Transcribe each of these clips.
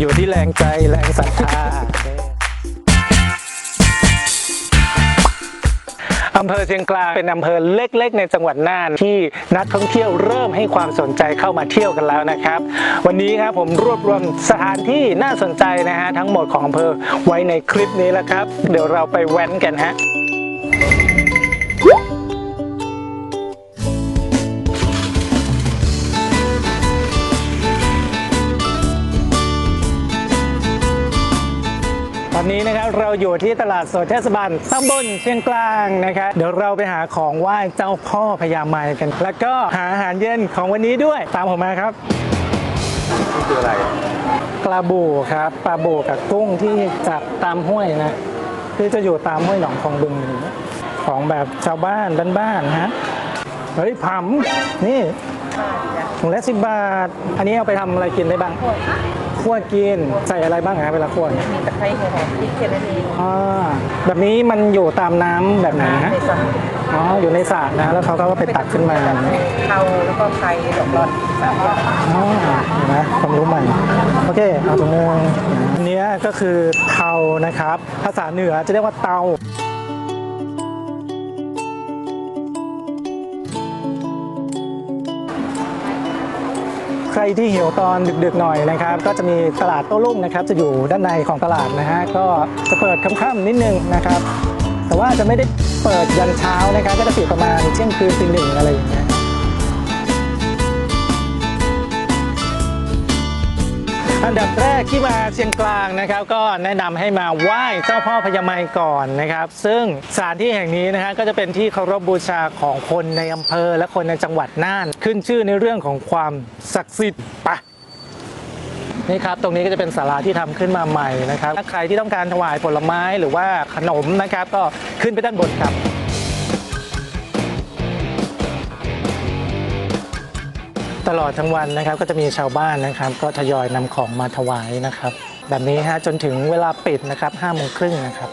อยู่ที่แรงใจแรงศรัทธา อำเภอเชียงกลางเป็นอำเภอเล็กๆ ในจังหวัดน่านที่นักท่องเที่ยวเริ่มให้ความสนใจเข้ามาเที่ยวกันแล้วนะครับ วันนี้ครับผมรวบรวมสถานที่น่าสนใจนะฮะทั้งหมดของอำเภอไว้ในคลิปนี้แล้วครับ เดี๋ยวเราไปแว้นกันฮะ อนนี้นะครับเราอยู่ที่ตลาดสดเทศบาลตำบลเชียงกลางนะครับเดี๋ยวเราไปหาของไหว้เจ้าพ่อพญาไมกัน แล้วก็หาอาหารเย็นของวันนี้ด้วยตามผมมาครับนี่คืออะไรปลาบูครับปลาบูกับกุ้งที่จับตามห้วยนะคือจะอยู่ตามห้วยหนองคลองบึงอย่างเงี้ยของแบบชาวบ้านบ้านๆฮะเฮ้ยผำนี่ถุงละสิบบาท อันนี้เอาไปทำอะไรกินได้บ้าง คั่วกินใส่อะไรบ้างครับเวลาคั่วเนี่ยมีตะไคร้หัวหอมพริกแค่นั้นเองอ่าแบบนี้มันอยู่ตามน้ำแบบไหนฮะในซองอ๋ออยู่ในสระนะ แล้วเขาก็ไปตักขึ้นมาเทาแล้วก็ไข่ดอกรอนสามอย่างอ๋อเห็นไหมความรู้ใหม่โอเคเอาตรงนึงอันเนี้ยก็คือเทานะครับ ภาษาเหนือจะเรียกว่าเตา รที่หิวตอนดึกๆหน่อยนะครับ ก็จะมีตลาดโต้รุ่งนะครับ จะอยู่ด้านในของตลาดนะฮะก็จะเปิดค่ำๆนิดนึงนะครับ แต่ว่าจะไม่ได้เปิดยันเช้านะครับ ก็จะปิดประมาณเที่ยงคืนตีหนึ่งอะไรอย่างเงี้ย อันดับแรกที่มาเชียงกลางนะครับ ก็แนะนำให้มาไหว้เจ้าพ่อพญาไมก่อนนะครับ ซึ่งสถานที่แห่งนี้นะฮะก็จะเป็นที่เคารพบูชาของคนในอำเภอและคนในจังหวัดน่าน ขึ้นชื่อในเรื่องของความศักดิ์สิทธิ์ปะนี่ครับ ตรงนี้ก็จะเป็นศาลาที่ทำขึ้นมาใหม่นะครับถ้าใครที่ต้องการถวายผลไม้หรือว่าขนมนะครับ ก็ขึ้นไปด้านบนครับ ลอดทั้งวันนะครับ ก็จะมีชาวบ้านนะครับ ก็ทยอยนำของมาถวายนะครับ แบบนี้ฮะจนถึงเวลาปิดนะครับห้าโมงครึ่งนะครับ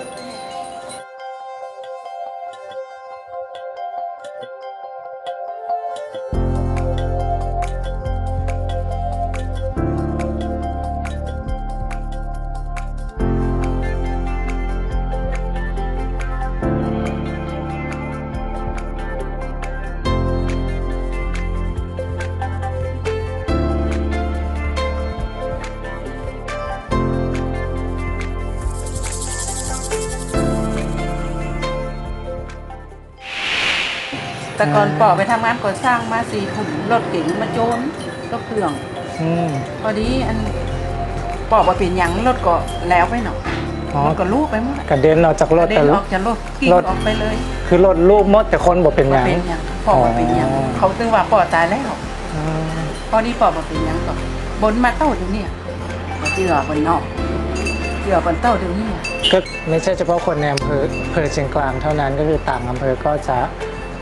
ก่อนป่อไปทำงานก่อสร้างมาสี่ถุงรถเก๋งมาโจรรถเครื่องอืม พอดีอันป่อมาเป็นหยังรถก็แล้วไปหน่อยอ๋อรถก็ลูกไปหมดกระเด็นออกจากรถเดิแต่นรอถอกจากรถขี่รถออกไปเลยคือรถลูกมดแต่คนบอกเป็นหมายัง เป็นหยังป่อมาเป็นหยังอ๋อ เขาตึงว่าป่อตายแล้ว อืมพอดีป่อมาเป็นหยังก็บนมาเต้าเดี๋ยวนี้มาเจือบนนอกเจือบนเต้าเดี๋ยวนี้ก็ไม่ใช่เฉพาะคนในอำเภออำเภอเชียงกลางเท่านั้นก็คือต่างอำเภอก็จะ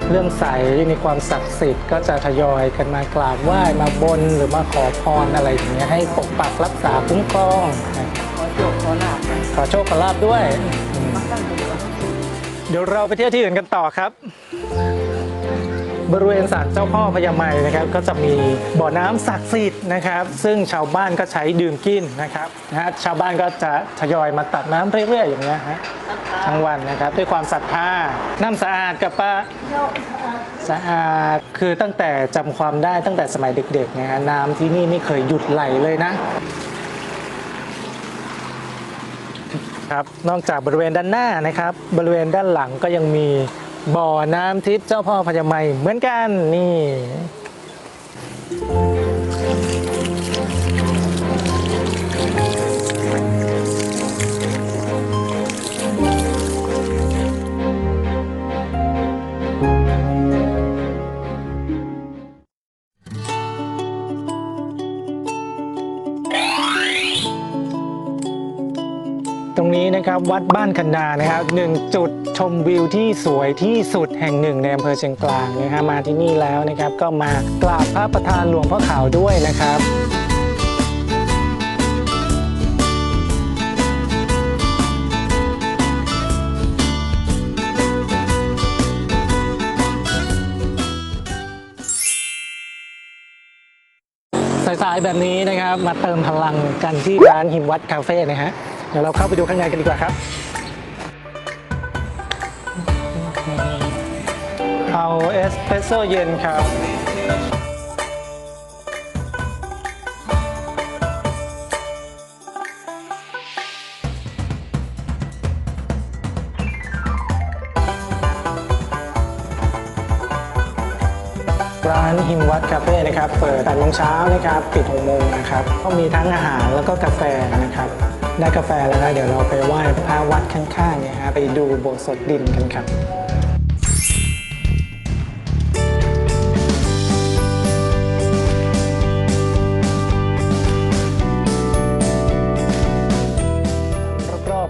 เรื่องใสมีความศักดิ์สิทธิ์ก็จะทยอยกันมากราบไหว้มาบนหรือมาขอพรอะไรอย่างเงี้ยให้ปกปักรักษาคุ้มครองขอโชคขอลาบขอโชคขอลาบด้วย เดี๋ยวเราไปเที่ยวที่อื่นกันต่อครับ บริเวณศาลเจ้าพ่อพญาไมนะครับก็จะมีบ่อน้ำศักดิ์สิทธิ์นะครับ ซึ่งชาวบ้านก็ใช้ดื่มกินนะครับนะฮะชาวบ้านก็จะทยอยมาตักน้ำเรื่อยๆอย่างเงี้ยฮะทั้งวันนะครับด้วยความศรัทธาน้ำสะอาดกับป้าสะอาดคือตั้งแต่จำความได้ตั้งแต่สมัยเด็กๆนะฮะน้ำที่นี่ไม่เคยหยุดไหลเลยนะครับนอกจากบริเวณด้านหน้านะครับ บริเวณด้านหลังก็ยังมี บ่อน้ำทิพย์เจ้าพ่อพญาไมเหมือนกันนี่ ตรงนี้นะครับวัดบ้านคันนานะครับหนึ่งจุด ชมวิวที่สวยที่สุดแห่งหนึ่งในอำเภอเชียงกลางนะฮะมาที่นี่แล้วนะครับ ก็มากราบพระประธานหลวงพ่อขาวด้วยนะครับสายๆแบบนี้นะครับ มาเติมพลังกันที่ร้านหิมวัดคาเฟ่นะฮะ เดี๋ยวเราเข้าไปดูข้างในกันดีกว่าครับ เอาเอสเปรสโซ่เย็นครับ ร้านหิมวัดคาเฟ่นะครับ เปิด8โมงเช้านะครับ ปิด6โมงนะครับ ก็มีทั้งอาหารแล้วก็กาแฟนะครับ ได้กาแฟแล้วนะเดี๋ยวเราไปไหว้พระวัดข้างๆเนี่ยฮะ ไปดูโบสถ์สดดินกันครับ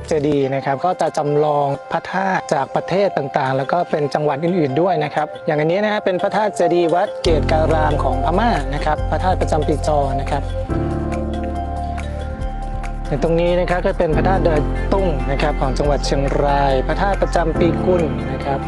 เจดีย์นะครับก็จะจำลองพระธาตุจากประเทศต่างๆ แล้วก็เป็นจังหวัดอื่นๆด้วยนะครับอย่างอันนี้นะฮะเป็นพระธาตุเจดีย์วัดเกตการามของพม่านะครับพระธาตุประจำปีจอนะครับในตรงนี้นะครับก็เป็นพระธาตุเดอยตุ้งนะครับของจังหวัดเชียงราย พระธาตุประจำปีกุลนะครับ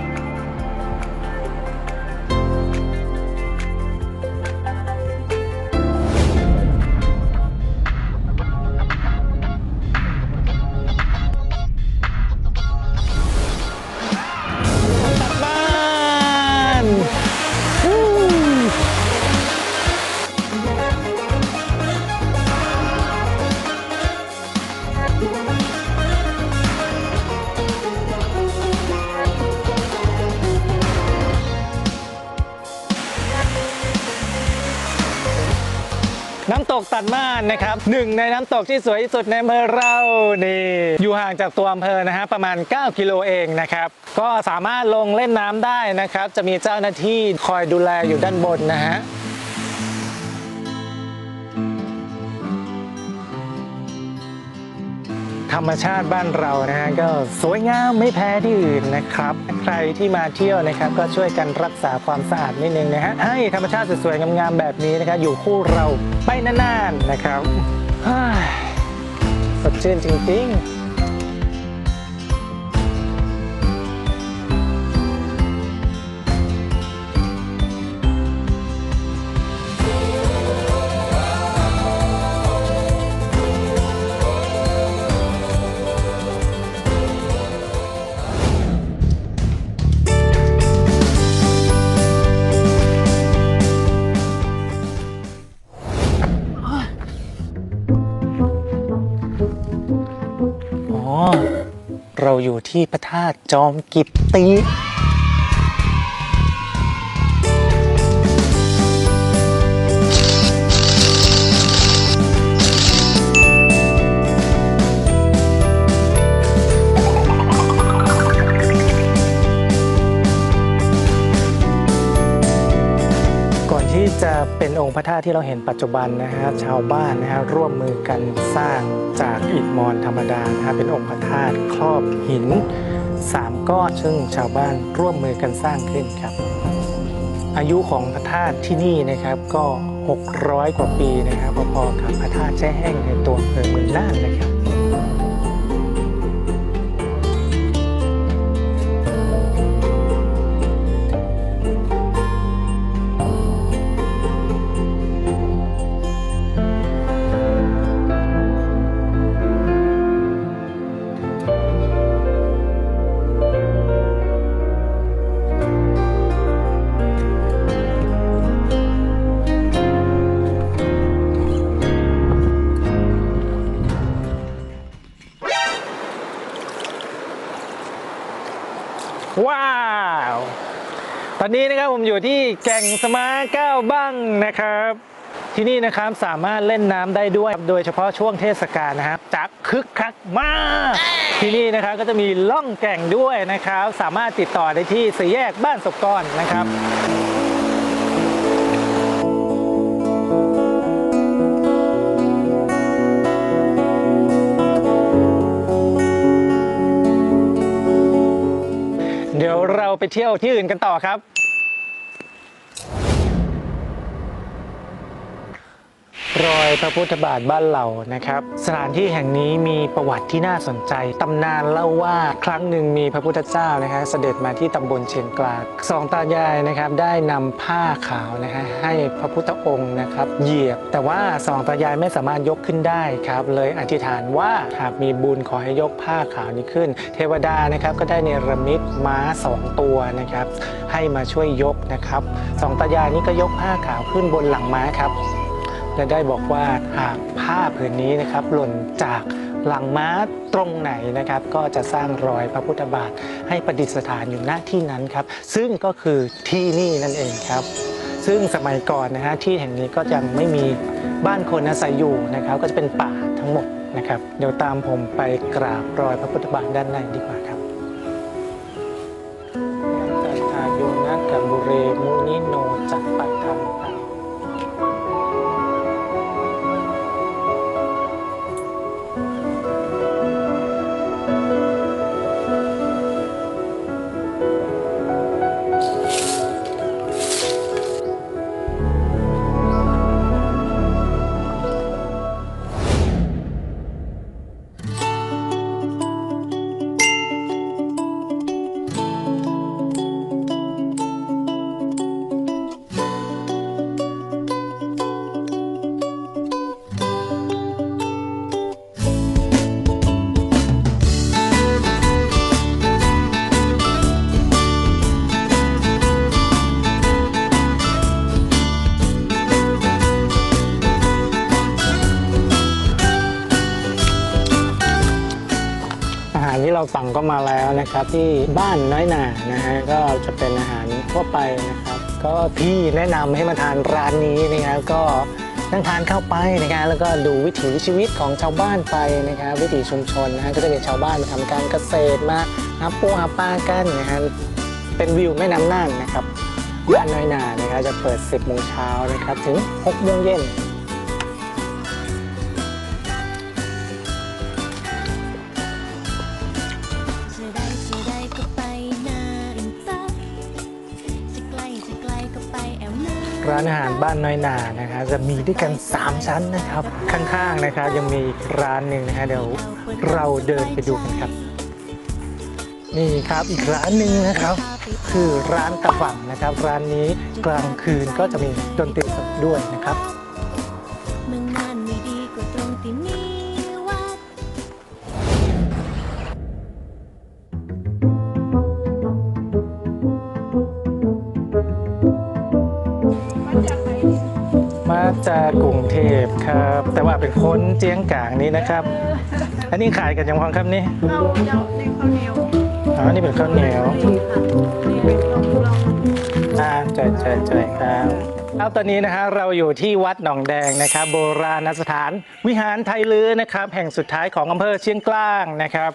นะครับหนึ่งในน้ำตกที่สวยที่สุดในอำเภอเรานี่อยู่ห่างจากตัวอำเภอนะฮะประมาณ 9 กิโลเองนะครับก็สามารถลงเล่นน้ำได้นะครับ จะมีเจ้าหน้าที่คอยดูแลอยู่ด้านบนนะฮะ ธรรมชาติบ้านเรานะฮะก็สวยงามไม่แพ้ที่อื่นนะครับ ใครที่มาเที่ยวนะครับก็ช่วยกันรักษาความสะอาดนิดนึงนะฮะให้ธรรมชาติสวยๆงามๆแบบนี้นะครับอยู่คู่เราไปนานๆนะครับสดชื่นจริงๆ ที่พระธาตุจอมกิตติ องค์พระธาตุที่เราเห็นปัจจุบันนะฮะชาวบ้านนะฮะร่วมมือกันสร้างจากอิฐมอนธรรมดานะฮะเป็นองค์พระธาตุครอบหินสามก้อนซึ่งชาวบ้านร่วมมือกันสร้างขึ้นครับ อายุของพระธาตุที่นี่นะครับก็ 600 กว่าปีนะครับพอๆกับพระธาตุแช่แห้งในตัวเมืองน่านนะครับ แก่งสมาเก้าบ้างนะครับ ที่นี่นะครับสามารถเล่นน้ำได้ด้วย โดยเฉพาะช่วงเทศกาลนะครับจะคึกคักมาก ที่นี่นะครับก็จะมีล่องแก่งด้วยนะครับ สามารถติดต่อได้ที่สี่แยกบ้านศกกรนะครับเดี๋ยวเราไปเที่ยวที่อื่นกันต่อครับ รอยพระพุทธบาทบ้านเรานะครับ สถานที่แห่งนี้มีประวัติที่น่าสนใจ ตำนานเล่าว่าครั้งหนึ่งมีพระพุทธเจ้านะฮะเสด็จมาที่ตำบลเชียงกลางสองตายายนะครับได้นำผ้าขาวนะฮะให้พระพุทธองค์นะครับเหยียบ แต่ว่าสองตายายไม่สามารถยกขึ้นได้ครับ เลยอธิษฐานว่าหากมีบุญขอให้ยกผ้าขาวนี้ขึ้น เทวดานะครับก็ได้เนรมิตม้าสองตัวนะครับให้มาช่วยยกนะครับสองตายายนี้ก็ยกผ้าขาวขึ้นบนหลังม้าครับ และได้บอกว่าหากผ้าผืนนี้นะครับหล่นจากหลังม้าตรงไหนนะครับก็จะสร้างรอยพระพุทธบาทให้ประดิษฐานอยู่ณที่นั้นครับ ซึ่งก็คือที่นี่นั่นเองครับ ซึ่งสมัยก่อนนะฮะที่แห่งนี้ก็ยังไม่มีบ้านคนอาศัยอยู่นะครับ ก็จะเป็นป่าทั้งหมดนะครับ เดี๋ยวตามผมไปกราบรอยพระพุทธบาทด้านในดีกว่า สั่งก็มาแล้วนะครับ ที่บ้านน้อยหนานะฮะก็จะเป็นอาหารทั่วไปนะครับ ก็พี่แนะนำให้มาทานร้านนี้นะครับก็นั่งทานเข้าไปนะครับแล้วก็ดูวิถีชีวิตของชาวบ้านไปนะครับ วิถีชุมชนนะฮะก็จะเป็นชาวบ้านมาทำการเกษตรมาหาปูหาปลากันนะฮะเป็นวิวแม่น้ำน่านนะครับบ้านน้อยหนานะครับจะเปิด 10โมงเช้านะครับถึง6โมงเย็นานอาหารบ้านน้อยนานะครับจะมีด้วยกัน 3 ชั้นนะครับ ข้างๆนะครับยังมีอีกร้านหนึ่งนะฮะเดี๋ยวเราเดินไปดูกันครับ นี่ครับอีกร้านหนึ่งนะครับ คือร้านตะฝังนะครับ ร้านนี้กลางคืนก็จะมีดนตรีสดด้วยนะครับาจากกรุงเทพครับ แต่ว่าเป็นคนเจียงกลางนี้นะครับ อันนี้ขายกันยังพองครับนี่ข้าวเจ้านี่ข้าวเหนียวอ๋อนี่เป็นข้าวเหนียวนี่เป็นข้าวกล้องอ่าใช่ใช่ใช่ครับครับตอนนี้นะฮะเราอยู่ที่วัดหนองแดงนะครับ โบราณสถานวิหารไทยลื้อนะครับ แห่งสุดท้ายของอำเภอเชียงกลางนะครับ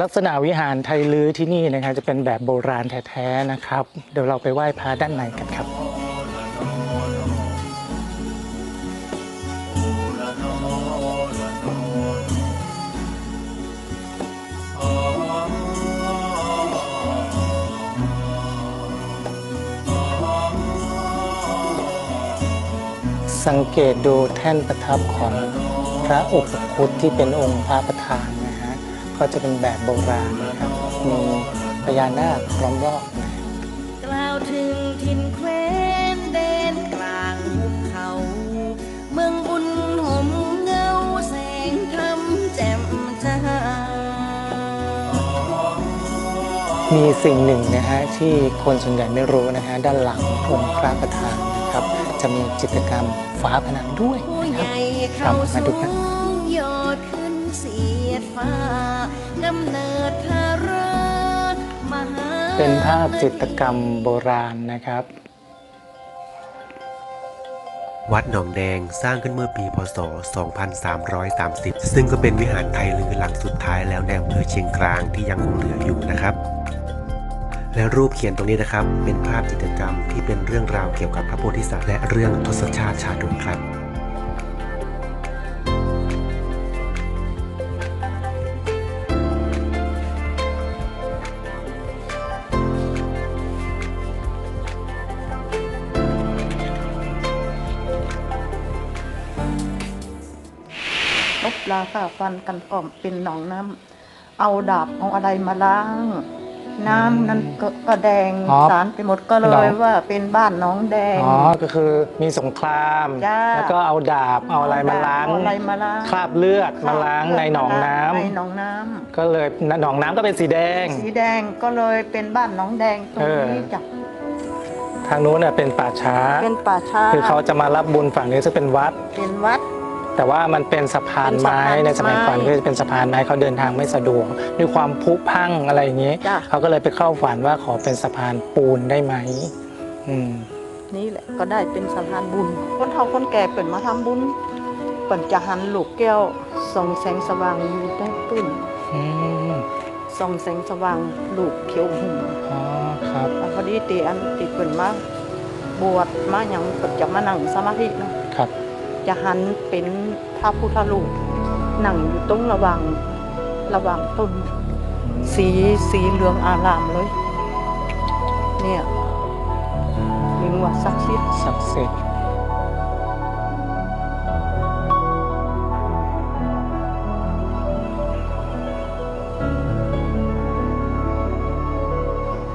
ลักษณะวิหารไทยลื้อที่นี่นะครับจะเป็นแบบโบราณแท้ๆนะครับ เดี๋ยวเราไปไหว้พระด้านในกันครับ สังเกตดูแท่นประทับของพระอุปคุตที่เป็นองค์พระประธานนะฮะก็จะเป็นแบบโบราณนะครับมีพญานาคล้อมรอบนะกล่าวถึงถิ่นแคว้นเดนกลางหุบเขา เมืองบุญห่มเงาแสงธรรมแจ่มจ้ามีสิ่งหนึ่งนะฮะที่คนส่วนใหญ่ไม่รู้นะฮะด้านหลังองค์พระประธานนะ จะมีจิตรกรรมฝาผนังด้วยผู้นะคใหรับญ่ครัเขาบมาสูดูกันงยอดขึ้นเสียดฟ้ากำเนิดทารามหาเป็นภาพจิตรกรรมโบราณนะครับ วัดหนองแดงสร้างขึ้นเมื่อปีพศ 2330 ซึ่งก็เป็นวิหารไทยลือหลังสุดท้ายแล้วในอำเภอเชียงกลางที่ยังคงเหลืออยู่นะครับ และรูปเขียนตรงนี้นะครับ เป็นภาพจิตรกรรมที่เป็นเรื่องราวเกี่ยวกับพระโพธิสัตว์และเรื่องทศชาติชาดุกครับลาฝ่าฟันกันออมเป็นหนองน้ำ เอาดาบเอาอะไรมาล้าง น้ำนั้นก็ก็แดงอ๋อสารไปหมดก็เลหนยองว่าเป็นบ้านหน้องแดง อ๋อ ก็คือมีสงคราม จ้า แล้วก็เอาดาบเอาอะไรมาล้าง เออะไรมาล้างคราบเลือดมาล้างในหนองน้ำ ในหนองน้ำก็เลยหนองน้ำก็เป็นสีแดงสีแดงก็เลยเป็นบ้านหน้องแดงตรงนี้เออจ้ะทางนู้นเน่ะเป็นป่าช้า เป็นป่าช้าคือเขาจะมารับบุญฝั่งนี้ซึ่งเป็นวัด เป็นวัด แต่ว่ามันเป็นสะพานไม้เป็นสะพานในสมัยก่อนไม้ก็จะเป็นสะพานไม้เขาเดินทางไม่สะดวก ด้วยความผุพังอะไรอย่างนี้ จ้ะ เขาก็เลยไปเข้าฝันว่าขอเป็นสะพานปูนได้ไหมอืม นี่แหละก็ได้เป็นสะพานบุญ คนเฒ่าคนแก่เปิดมาทำบุญเปิดจะหันลูกแก้วส่องแสงสว่างอยู่ใต้ปื้นอืมส่องแสงสว่างลูกเขียวหุ่มอ๋อครับแล้วพอดีตีอันติเปิดมาบวชมาอย่างเปิดจะมานั่งสมาธิเนาะครับ จะหันเป็นพระพุทธรูปนั่งอยู่ตรงระหว่างระหว่างต้น สีสีเหลืองอารามเลย เนี่ยลิงว่าศักดิ์สิทธิ์ศักดิ์สิทธิ์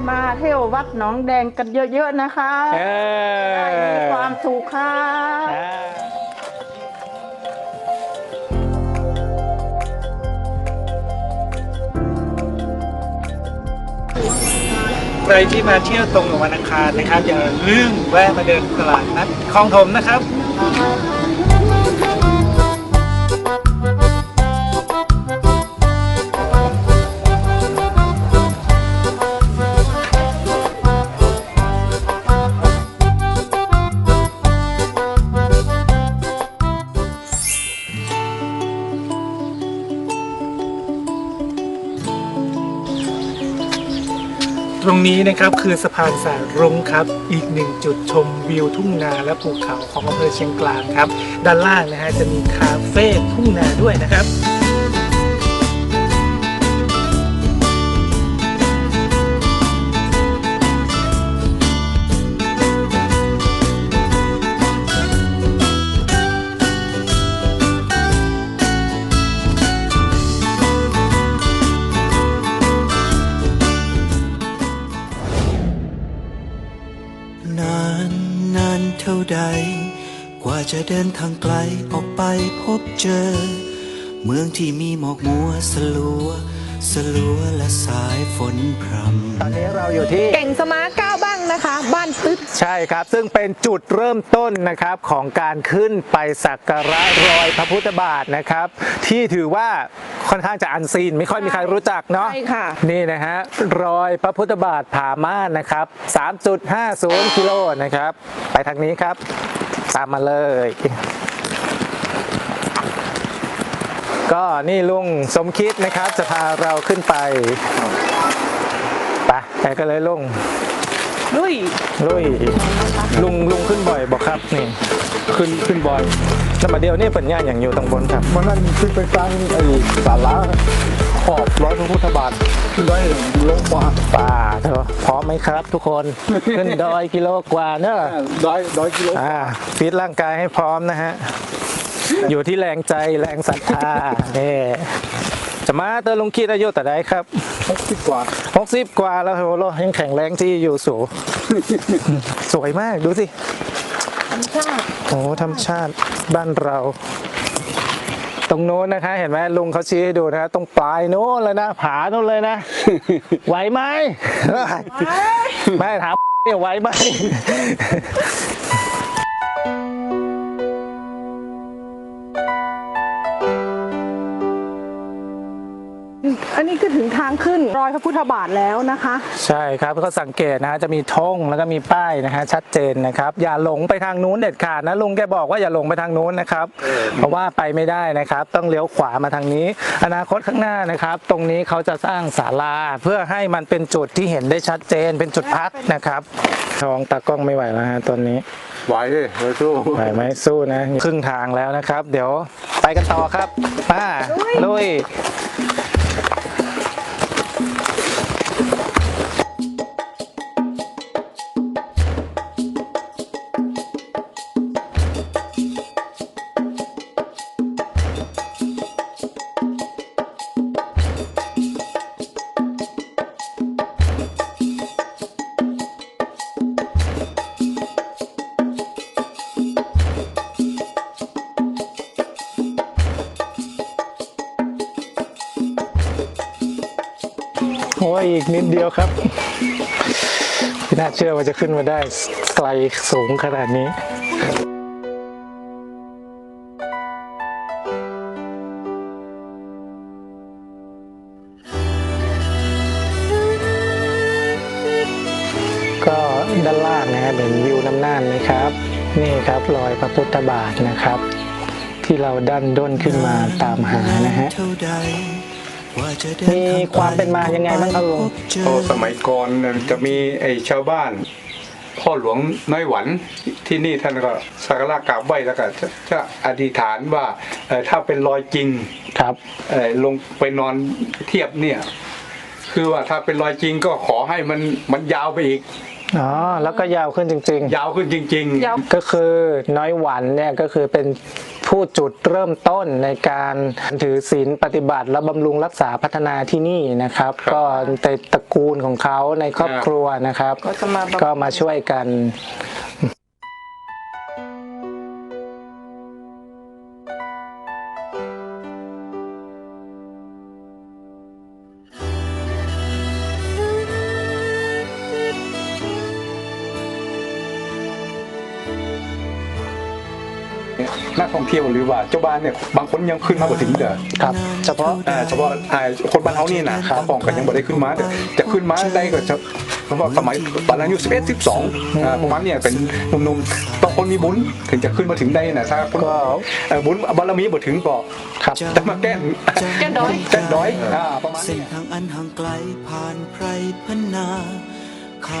มาเที่ยววัดหนองแดงกันเยอะๆนะคะเออได้มีความสุขค่ะ ใครที่มาเที่ยวตรงกับวันอังคารนะครับอย่าลืมแวะมาเดินตลาดนัดคลองถมนะครับ ตรงนี้นะครับคือสะพานสายรุ้งครับ อีกหนึ่งจุดชมวิวทุ่งนาและภูเขาของอำเภอเชียงกลางครับ ด้านล่างนะฮะจะมีคาเฟ่ทุ่งนาด้วยนะครับ เดินทางไกลออกไปพบเจอ เมืองที่มีหมอกมัวสลัว สลัวและสายฝนพรำตอนนี้เราอยู่ที่ เก่งสมาร์ทก้าวบ้างนะคะ บ้านตึ๊ดใช่ครับ ซึ่งเป็นจุดเริ่มต้นนะครับของการขึ้นไปสักการะรอยพระพุทธบาทนะครับ ที่ถือว่าค่อนข้างจะอันซีน ไม่ค่อยมีใครรู้จักเนาะใช่ค่ะ นี่นะฮะรอยพระพุทธบาทผาม่านนะครับ 3.50 กิโลนะครับ ไปทางนี้ครับ ตามมาเลย ก็นี่ลุงสมคิดนะครับ จะพาเราขึ้นไปไปไปกันเลยลุงลุยลุยลุงลุงขึ้นบ่อยบอกครับนี่ขึ้นขึ้นบ่อยแล้วมาเดียวนี่เป็นย่านอย่างอยู่ตรงบนครับมันนั่นขึ้นไปกลางไอ้ศาลา ขอบร้อยพระพุทธบาทขึ้นได้ลงกว่าป่าเถอะพร้อมไหมครับทุกคน ขึ้นดอยกิโลกว่าเนอะร้อยร้อยกิโลอ่าฟิตร่างกายให้พร้อมนะฮะ อยู่ที่แรงใจแรงศรัทธาเนี่จะมาเตอลุงคิดอายุแต่ใดครับหกสิบกว่า60กว่าแล้วโหโลยังแข็งแรงที่อยู่สูงสวยมากดูสิโอ้ธรรมชาติบ้านเรา ตรงโน้นนะคะ เห็นไหมลุงเขาชี้ให้ดูนะตรงปลายโน้นเลยนะผาโน้นเลยนะ ไหวไหมไม่ถามเนี่ยไหวไหม อันนี้คือถึงทางขึ้นรอยพระพุทธบาทแล้วนะคะ ใช่ครับเขาสังเกตนะจะมีธงแล้วก็มีป้ายนะฮะชัดเจนนะครับ อย่าหลงไปทางนู้นเด็ดขาดนะลุงแกบอกว่าอย่าหลงไปทางนู้นนะครับ เพราะว่าไปไม่ได้นะครับ ต้องเลี้ยวขวามาทางนี้ อนาคตข้างหน้านะครับ ตรงนี้เขาจะสร้างศาลาเพื่อให้มันเป็นจุดที่เห็นได้ชัดเจนเป็นจุดพักนะครับท้องตากล้องไม่ไหวแล้วฮะตอนนี้ไหวเลยไหวสู้ไหวไหมสู้นะครึ่งทางแล้วนะครับ เดี๋ยวไปกันต่อครับมาลุย อีกนิดเดียวครับไม่น่าเชื่อว่าจะขึ้นมาได้ไกลสูงขนาดนี้ก็ด้านล่างนะครับเป็นวิวน้ำน่านนะครับ นี่ครับรอยพระพุทธบาทนะครับ ที่เราดันด้นขึ้นมาตามหานะฮะ เท่าใดกว่าจะเดินมีทางไกลความเป็นมายังไงบ้างครับลุงพบเจอโอ้สมัยก่อนเนี่ยจะมีไอ้ชาวบ้าน พ่อหลวงน้อยหวันที่นี่ท่านก็สักการะกราบไหว้แล้วก็จะจะอธิษฐานว่าเอ่อถ้าเป็นรอยจริงครับเอ่อลงไปนอนเทียบเนี่ย คือว่าถ้าเป็นรอยจริงก็ขอให้มันมันยาวไปอีกอ๋อแล้วก็ยาวขึ้นจริงยาวขึ้นจริงๆยาวๆก็คือน้อยหวันเนี่ยก็คือเป็น ผู้จุดเริ่มต้นในการถือศีลปฏิบัติ และบำรุงรักษาพัฒนาที่นี่นะครับครับก็ในตระกูลของเขาในครอบครับครัวนะครับก็จะมาบำก็มาช่วยกัน นักท่องเที่ยวหรือว่าเจ้าบ้านเนี่ยบางคนยังขึ้นมาบ่ถึงเด้อครับ เฉพาะเอ่อเฉพาะอ่าคนบ้านเฮานี่นะเขาปองกันยังบ่ได้ขึ้นมาแต่จะขึ้นมาได้ก็จะเพราะว่าสมัยตอนนั้นอายุ11 12อ่าประมาณเนี่ยเป็นหนุ่มๆต้องคนมีบุญถึงจะขึ้นมาถึงได้นะถ้าคนก็เอ่อบุญบารมีบ่ถึงก็ครับจะมาแก้นแก้นดอยแก้นดอยอ่าประมาณเส้นนี้ทางอันห่างไกลผ่านไพรพนา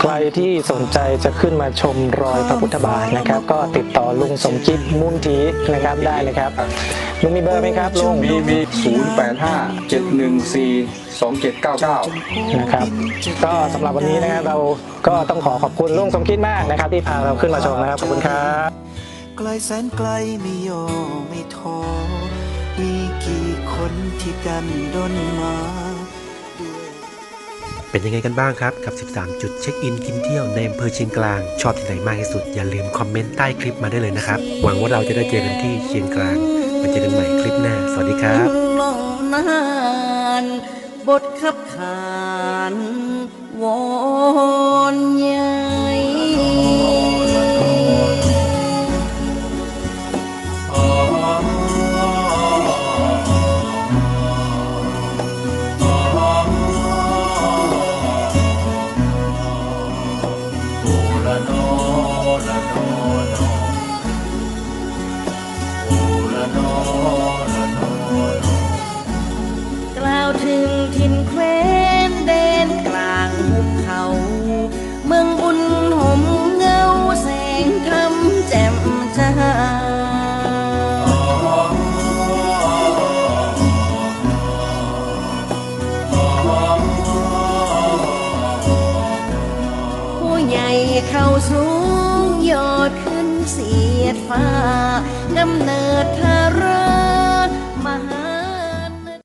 ใครที่สนใจจะขึ้นมาชมรอยพระพุทธบาทนะครับ ก็ติดต่อลุงสมคิดมุนทีนะครับได้เลยครับลุงมีเบอร์ไหมครับลุงมีมี085 714 2799นะครับ ก็สำหรับวันนี้นะครับเราก็ต้องขอขอบคุณลุงสมคิดมากนะครับ ที่พาเราขึ้นมาชมนะครับขอบคุณครับไกลแสนไกลไม่ย่อไม่ท้อมีกี่คนที่ดันด้นมาด้วย เป็นยังไงกันบ้างครับ กับ 13 จุดเช็คอินกินเที่ยวในอำเภอเชียงกลาง ชอบที่ไหนมากที่สุด อย่าลืมคอมเมนต์ใต้คลิปมาได้เลยนะครับ หวังว่าเราจะได้เจอกันที่เชียงกลางมาเจอกันใหม่คลิปหน้า สวัสดีครับลงนานบทขับขานวอนยา